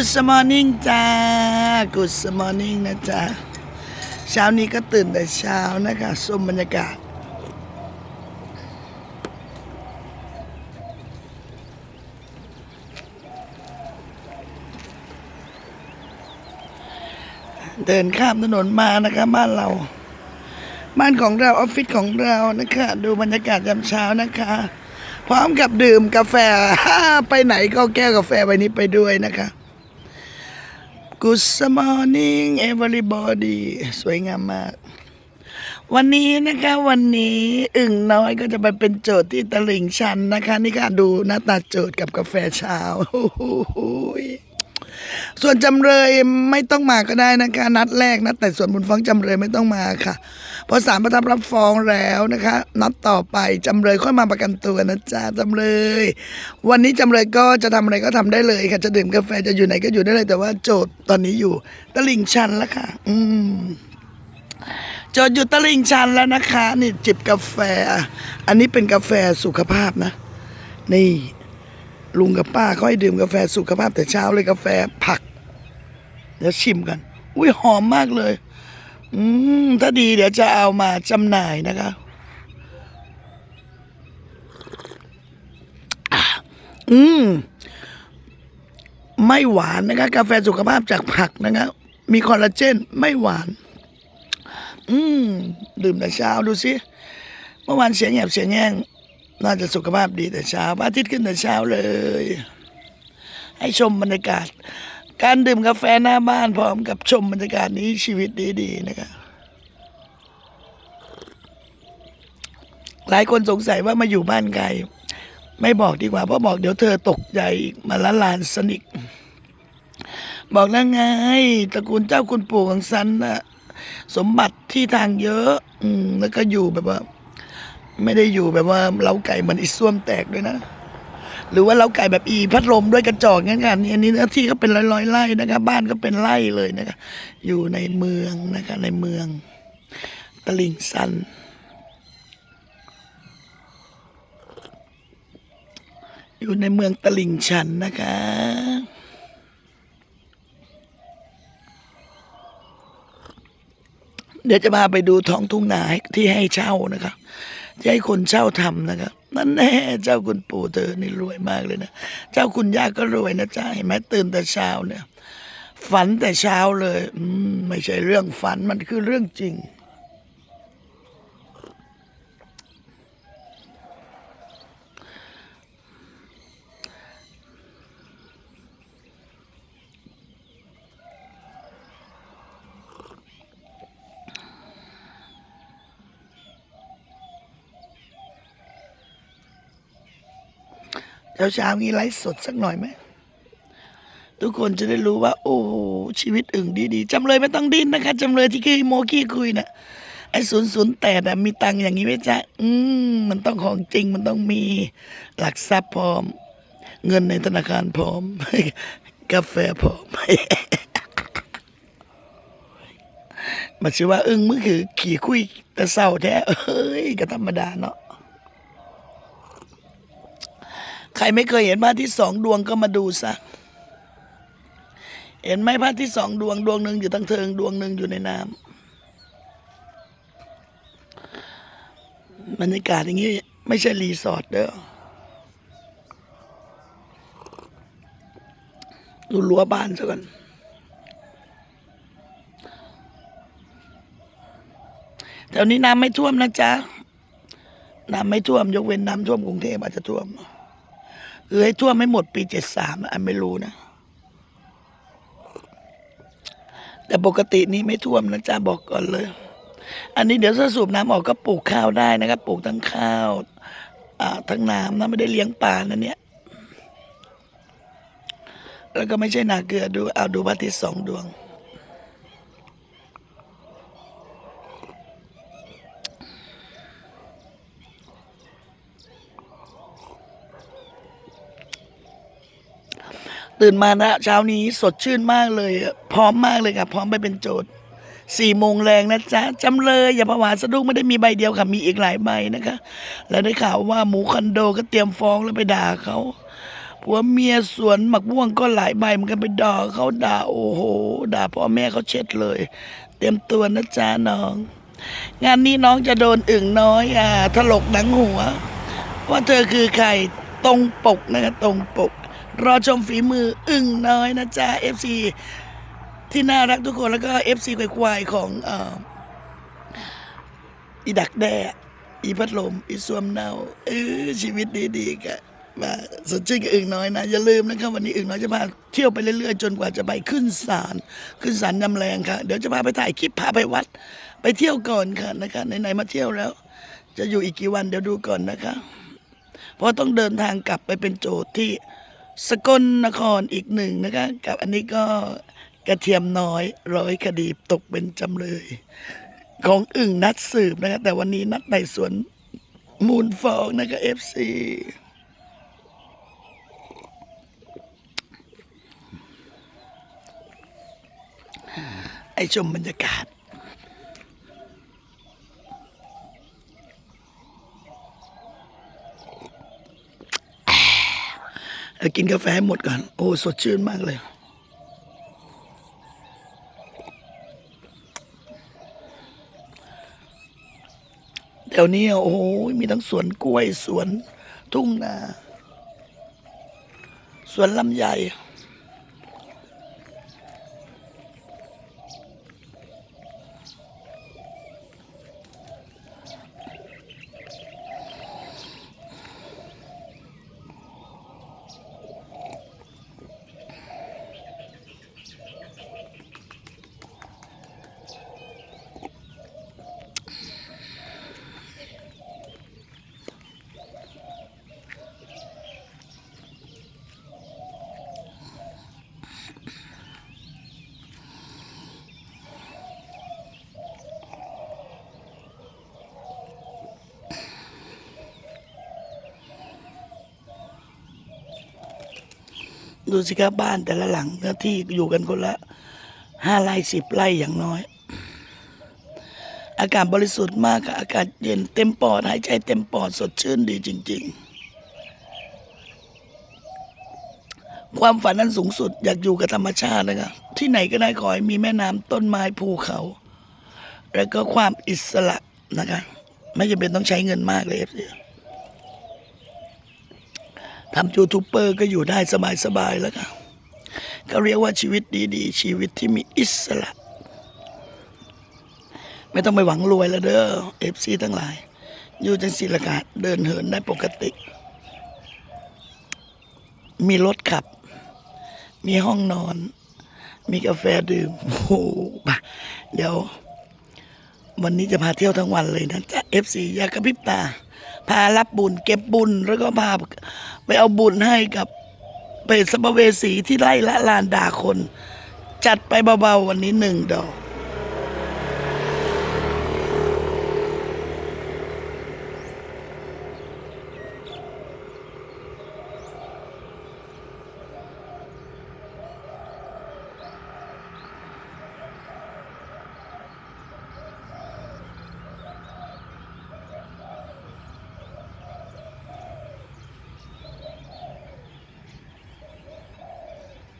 Good morning จ้า Good morning นะจ๊ะเช้านี้ก็ตื่นแต่เช้านะคะชมบรรยากาศ เดินข้ามถนนมานะคะบ้านเรา บ้านของเราออฟฟิศของเรานะคะ ดูบรรยากาศยามเช้านะคะ พร้อมกับดื่มกาแฟ ไปไหนก็แก้วกาแฟใบนี้ไปด้วยนะคะ Good morning everybody สวยงามมาก วันนี้นะคะวันนี้อึ่งน้อยก็จะไปเป็นโจทย์ที่ตลิ่งชันนะคะ นี่ค่ะดูหน้าตาโจทย์กับกาแฟเช้าโอ้โห ส่วนจำเลยไม่ต้องมาก็ได้นะคะ นัดแรกนัดแต่ส่วนบุญฟ้องจำเลยไม่ต้องมาค่ะเพราะศาลประทับรับฟ้องแล้วนะคะ นัดต่อไปจำเลยค่อยมาประกันตัวนะจ๊ะจำเลย วันนี้จำเลยก็จะทำอะไรก็ทำได้เลยค่ะจะดื่มกาแฟจะอยู่ไหนก็อยู่ได้เลย แต่ว่าโจทย์ตอนนี้อยู่ตลิ่งชันแล้วค่ะ อืมจอดอยู่ตลิ่งชันแล้วนะคะ นี่จิบกาแฟ อันนี้เป็นกาแฟสุขภาพนะ นี่ ลุงกับป้าเขาให้ดื่มกาแฟสุขภาพแต่เช้าเลยกาแฟผัก เดี๋ยวชิมกัน อุ้ยหอมมากเลย อืมถ้าดีเดี๋ยวจะเอามาจำหน่ายนะคะอืม ไม่หวานนะคะ กาแฟสุขภาพจากผักนะคะมีคอลลาเจนไม่หวาน อืม ดื่มแต่เช้าดูสิเมื่อวานเสียงแหบเสียงแห้ง น่าจะสุขภาพดีแต่เช้าพระอาทิตย์ขึ้นแต่เช้าเลย ให้ชมบรรยากาศ การดื่มกาแฟหน้าบ้านพร้อมกับชมบรรยากาศนี้ชีวิตดีๆนะครับหลายคนสงสัยว่ามาอยู่บ้านไกลไม่บอกดีกว่าเพราะบอกเดี๋ยวเธอตกใจมาละลานสนิทบอกแล้วไงตระกูลเจ้าคุณปู่ของซันนะสมบัติที่ทางเยอะ อืมแล้วก็อยู่แบบว่า ไม่ได้อยู่แบบว่าเล้าไก่เหมือนอีส้วมแตกด้วยนะ หรือว่าเล้าไก่แบบอีพัดลมด้วยกระจอกงั้นกันอันนี้เนื้อที่ก็เป็นร้อยๆไร่นะคะบ้านก็เป็นไร่เลยนะคะอยู่ในเมืองนะคะในเมือง ตลิ่งซัน อยู่ในเมืองตลิ่งชันนะคะเดี๋ยวจะพาไปดูท้องทุ่งนาที่ให้เช่านะครับ ที่ให้คนเช่าทำนะครับนั่นแน่เจ้าคุณปู่เธอนี่รวยมากเลยนะเจ้าคุณย่าก็รวยนะจ๊ะเห็นไหมตื่นแต่เช้าเนี่ย ฝันแต่เช้าเลย อืมไม่ใช่เรื่องฝันมันคือเรื่องจริง เช้าเช้านี้ไลฟ์สดสักหน่อยไหมทุกคนจะได้รู้ว่า โอ้โหชีวิตอึ่งดีๆจำเลยไม่ต้องดิ้นนะคะจำเลยที่เคยโมกี้คุยนะ่ะไอ้ศูนย์ศูนย์แต่ะมีตังค์อย่างนี้ไหมจ๊ะอืมมันต้องของจริงมันต้องมีหลักทรัพย์พร้อม เงินในธนาคารพร้อม กาแฟพร้อมมันชื่อว่า อึ้งมือคือขี่คุยแต่เศร้าแท้เอ้ยก็ธรรมดาเนาะ ใครไม่เคยเห็นพระอาทิตย์สองดวงก็มาดูซะ เห็นไหมพระอาทิตย์สองดวงดวงหนึ่งอยู่ตั้งเทิงดวงหนึ่งอยู่ในน้ำบรรยากาศอย่างนี้ไม่ใช่รีสอร์ทเด้อดูรั้วบ้านซะก่อนแถวนี้น้ำไม่ท่วมนะจ๊ะ น้ำไม่ท่วม ยกเว้นน้ำท่วมกรุงเทพอาจจะท่วม คือให้ท่วมไม่หมดปีเจ็ดสามอันไม่รู้นะ แต่ปกตินี้ไม่ท่วมนะจ๊ะบอกก่อนเลย อันนี้เดี๋ยวถ้าสูบน้ำออกก็ปลูกข้าวได้นะครับ ปลูกทั้งข้าวอ่าทั้งน้ำนะไม่ได้เลี้ยงปลานะเนี่ย แล้วก็ไม่ใช่นาเกลือดูเอาดูพระอาทิตย์สองดวง ตื่นมานะเช้านี้สดชื่นมากเลย พร้อมมากเลยค่ะพร้อมไปเป็นโจทย์สี่โมงแรงนะจ๊ะจำเลยอย่าผวาสะดุ้งไม่ได้มีใบเดียวค่ะมีอีกหลายใบนะคะ แล้วได้ข่าวว่าหมูคอนโดก็เตรียมฟ้องแล้วไปด่าเขาผัวเมียสวนหมักม่วงก็หลายใบเหมันกันไปด่าเขาด่าโอ้โห ด่าพ่อแม่เขาเช็ดเลย เตรียมตัวนะจ๊ะน้อง งานนี้น้องจะโดนอึ่งน้อยอ่าถลกหนังหัว ว่าเธอคือใครตรงปกนะคะตรงปก รอชมฝีมืออึ่งน้อยนะจ๊ะ FC ที่น่ารักทุกคนแล้วก็ FC ควายของอ่ออีดักแด้อีพัดลม อีสวมเนาเออชีวิตดีๆกันมาสดชื่นกับอึ่งน้อยนะ อย่าลืมนะครับวันนี้อึ่งน้อยจะพาเที่ยวไปเรื่อยๆ จนกว่าจะไปขึ้นศาลขึ้นศาลยำแรงค่ะ เดี๋ยวจะพาไปถ่ายคลิปพาไปวัด ไปเที่ยวก่อนค่ะนะคะไหนๆมาเที่ยวแล้ว จะอยู่อีกกี่วันเดี๋ยวดูก่อนนะคะ เพราะต้องเดินทางกลับไปเป็นโจทย์ที่ สกลนครอีกหนึ่งนะคะกับอันนี้ก็กระเทียมน้อยร้อยคดีตกเป็นจำเลย ของอึ่งนัดสืบนะคะแต่วันนี้นัดไต่สวนมูลฟ้องนะคะเอฟซีไอชมบรรยากาศ กินกาแฟหมดก่อน โอ้ สดชื่นมากเลยแถวนี้โอ้โหมีทั้งสวนกล้วยสวนทุ่งนาสวนลำไย ดูสิครับบ้านแต่ละหลังเนื้อที่อยู่กันคนละห้าไร่สิบไร่อย่างน้อย อากาศบริสุทธิ์มากค่ะอากาศเย็นเต็มปอดหายใจเต็มปอดสดชื่นดีจริง ๆ ความฝันนั้นสูงสุดอยากอยู่กับธรรมชาตินะครับที่ไหนก็ได้ขอให้มีแม่น้ำต้นไม้ภูเขา แล้วก็ความอิสระนะคะไม่จำเป็นต้องใช้เงินมากเลยเอฟซี ทำยูทูบเบอร์ก็อยู่ได้สบายๆแล้วกันก็เรียกว่าชีวิตดีๆ ชีวิตที่มีอิสระ ไม่ต้องไปหวังรวยแล้วเด้อเอฟซีทั้งหลาย อยู่จังสิละกาศเดินเหินได้ปกติ มีรถขับ มีห้องนอน มีกาแฟดื่มโอ้โหไปเดี๋ยว วันนี้จะพาเที่ยวทั้งวันเลยนะจ๊ะ FC อยากกระพริบตา พารับบุญเก็บบุญแล้วก็พาไปเอาบุญให้กับเปรตสัมภเวสีที่ไล่ละลานด่าคน จัดไปเบาๆวันนี้หนึ่งดอก